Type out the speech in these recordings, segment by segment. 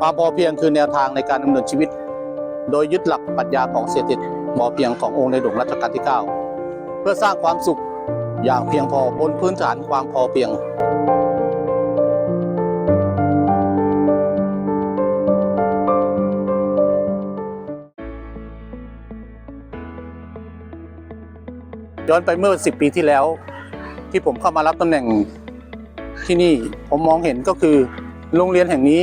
ความพอเพียงคือแนวทางในการดำเนินชีวิต โดยยึดหลักปรัชญาของเศรษฐกิจพอเพียงขององค์ในหลวงรัชกาลที่ 9 เพื่อสร้างความสุขอย่างเพียงพอบนพื้นฐานความพอเพียงย้อนไปเมื่อ 10 ปีที่แล้ว ที่ผมเข้ามารับตำแหน่งที่นี่ผมมองเห็นก็คือโรงเรียนแห่งนี้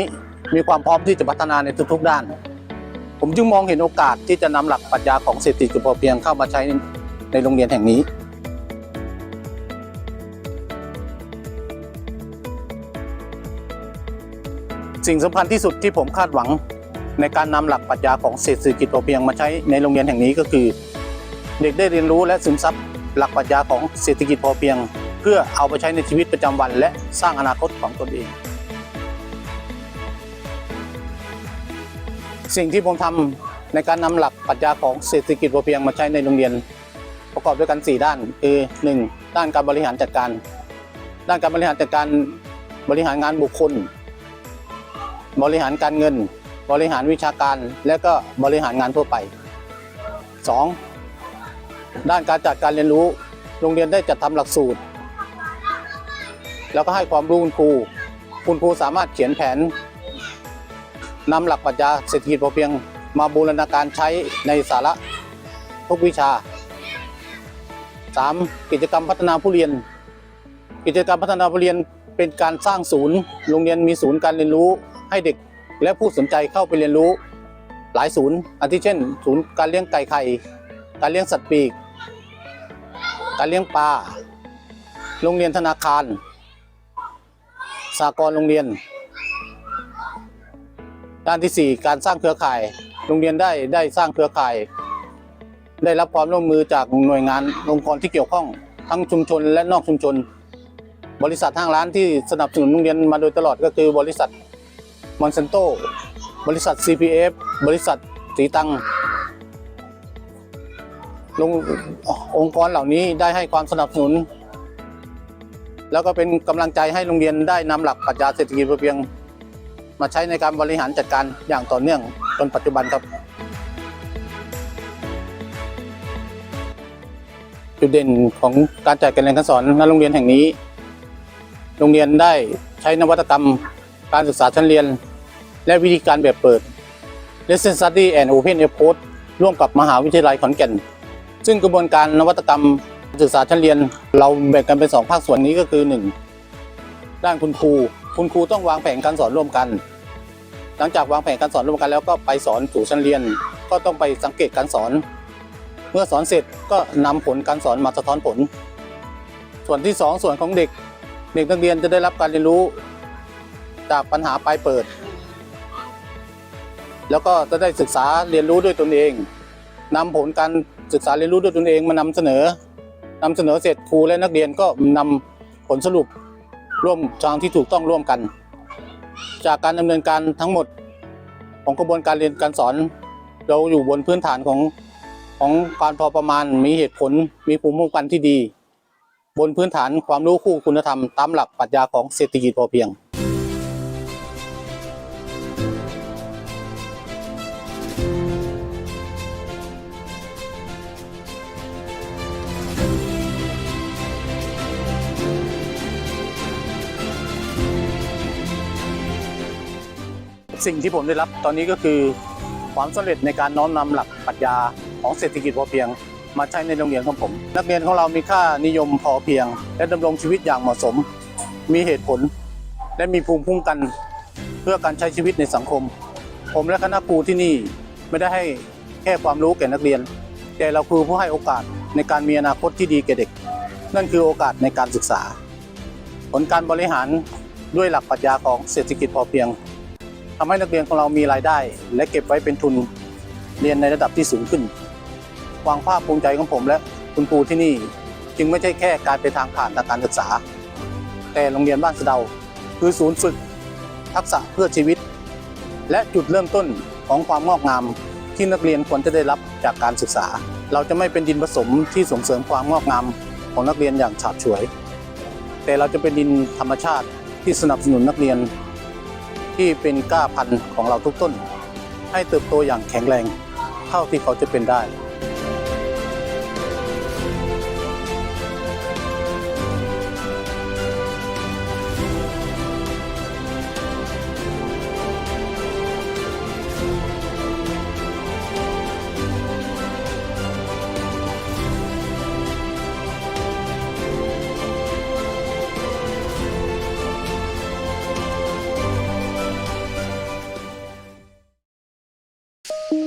มีความพร้อมที่จะพัฒนาในทุกๆด้าน ผมจึงมองเห็นโอกาสที่จะนำหลักปรัชญาของเศรษฐกิจพอเพียงเข้ามาใช้ในโรงเรียนแห่งนี้สิ่งสำคัญที่สุดที่ผมคาดหวังในการนำหลักปรัชญาของเศรษฐกิจพอเพียงมาใช้ในโรงเรียนแห่งนี้ก็คือ เด็กได้เรียนรู้และซึมซับหลักปรัชญาของเศรษฐกิจพอเพียง เพื่อเอาไปใช้ในชีวิตประจำวัน และสร้างอนาคตของตนเอง สิ่งที่ผมทำในการนำหลักปรัชญาของเศรษฐกิจพอเพียงมาใช้ในโรงเรียน ประกอบด้วยกัน 4 ด้าน คือ 1. ด้านการบริหารจัดการ ด้านการบริหารจัดการบริหารงานบุคคล บริหารการเงิน บริหารวิชาการ และก็บริหารงานทั่วไป 2. ด้านการจัดการเรียนรู้ โรงเรียนได้จัดทำหลักสูตร แล้วก็ให้ความรู้คุณครู คุณครูสามารถเขียนแผน นำหลักปรัชญาเศรษฐกิจพอเพียงมาบูรณาการใช้ในสาระทุกวิชา 3. กิจกรรมพัฒนาผู้เรียน กิจกรรมพัฒนาผู้เรียนเป็นการสร้างศูนย์ โรงเรียนมีศูนย์การเรียนรู้ให้เด็กและผู้สนใจเข้าไปเรียนรู้ หลายศูนย์อาทิเช่น ศูนย์การเลี้ยงไก่ไข่ การเลี้ยงสัตว์ปีก การเลี้ยงปลา โรงเรียนธนาคารสากลโรงเรียน ด้านที่ 4 การสร้างเครือข่าย โรงเรียนได้ได้สร้างเครือข่าย ได้รับความร่วมมือจากหน่วยงานองค์กรที่เกี่ยวข้องทั้งชุมชนและนอกชุมชน บริษัทห้างร้านที่สนับสนุนโรงเรียนมาโดยตลอดก็คือบริษัทมอนเซนโตบริษัท CPF บริษัทสีตังลงองค์กรเหล่านี้ได้ให้ความสนับสนุน แล้วก็เป็นกำลังใจให้โรงเรียนได้นำหลักปรัชญาเศรษฐกิจพอเพียง มาใช้ในการบริหารจัดการอย่างต่อเนื่องจนปัจจุบันครับ จุดเด่นของการจัดการเรียนการสอนณโรงเรียนแห่งนี้ โรงเรียนได้ใช้นวัตกรรม การศึกษาชั้นเรียน และวิธีการแบบเปิด Lesson Study and Open Approach ร่วมกับมหาวิทยาลัยขอนแก่น ซึ่งกระบวนการนวัตกรรมศึกษาชั้นเรียน เราแบ่งกันเป็นสองภาคส่วนนี้ก็คือ 1. ด้านคุณครู คุณครูต้องวางแผนการสอนร่วมกัน หลังจากวางแผนการสอนร่วมกัน แล้วก็ไปสอนสู่ชั้นเรียน ก็ต้องไปสังเกตการสอน เมื่อสอนเสร็จก็นำผลการสอนมาสะท้อนผล ส่วนที่ 2 ส่วนของเด็ก เด็กนักเรียนจะได้รับการเรียนรู้ จากปัญหาปลายเปิด แล้วก็จะได้ศึกษาเรียนรู้ด้วยตนเองนำผลการศึกษาเรียนรู้ด้วยตนเองมานำเสนอนำเสนอเสร็จครูและนักเรียนก็นำผลสรุป ร่วมทางที่ถูกต้องร่วมกัน จากการดำเนินการทั้งหมดของกระบวนการเรียนการสอน เราอยู่บนพื้นฐานของของการพอประมาณมีเหตุผลมีภูมิคุ้มกันที่ดี บนพื้นฐานความรู้คู่คุณธรรมตามหลักปรัชญาของเศรษฐกิจพอเพียง สิ่งที่ผมได้รับตอนนี้ก็คือ ความสำเร็จในการน้อมนำหลักปรัชญาของเศรษฐกิจพอเพียง มาใช้ในโรงเรียนของผม นักเรียนของเรามีค่านิยมพอเพียง และดำรงชีวิตอย่างเหมาะสม มีเหตุผล และมีภูมิคุ้มกัน เพื่อการใช้ชีวิตในสังคม ผมและคณะครูที่นี่ไม่ได้ให้แค่ความรู้แก่นักเรียน แต่เราคือผู้ให้โอกาสในการมีอนาคตที่ดีแก่เด็ก นั่นคือโอกาสในการศึกษา ผลการบริหารด้วยหลักปรัชญาของเศรษฐกิจพอเพียง ทำให้นักเรียนของเรามีรายได้ และเก็บไว้เป็นทุนเรียนในระดับที่สูงขึ้น ความภาคภูมิใจของผมและคุณครูที่นี่จึงไม่ใช่แค่การไปทางผ่านทางการศึกษา แต่โรงเรียนบ้านสะเดา คือศูนย์ฝึก ทักษะเพื่อชีวิต และจุดเริ่มต้นของความงอกงามที่นักเรียนควรจะได้รับจากการศึกษา เราจะไม่เป็นดินผสมที่ส่งเสริมความงอกงามของนักเรียนอย่างฉาบฉวย แต่เราจะเป็นดินธรรมชาติที่สนับสนุนนักเรียน ที่เป็นก้าพันธุ์ของเราทุกต้น ให้เติบโตอย่างแข็งแรง เท่าที่เขาจะเป็นได้ you.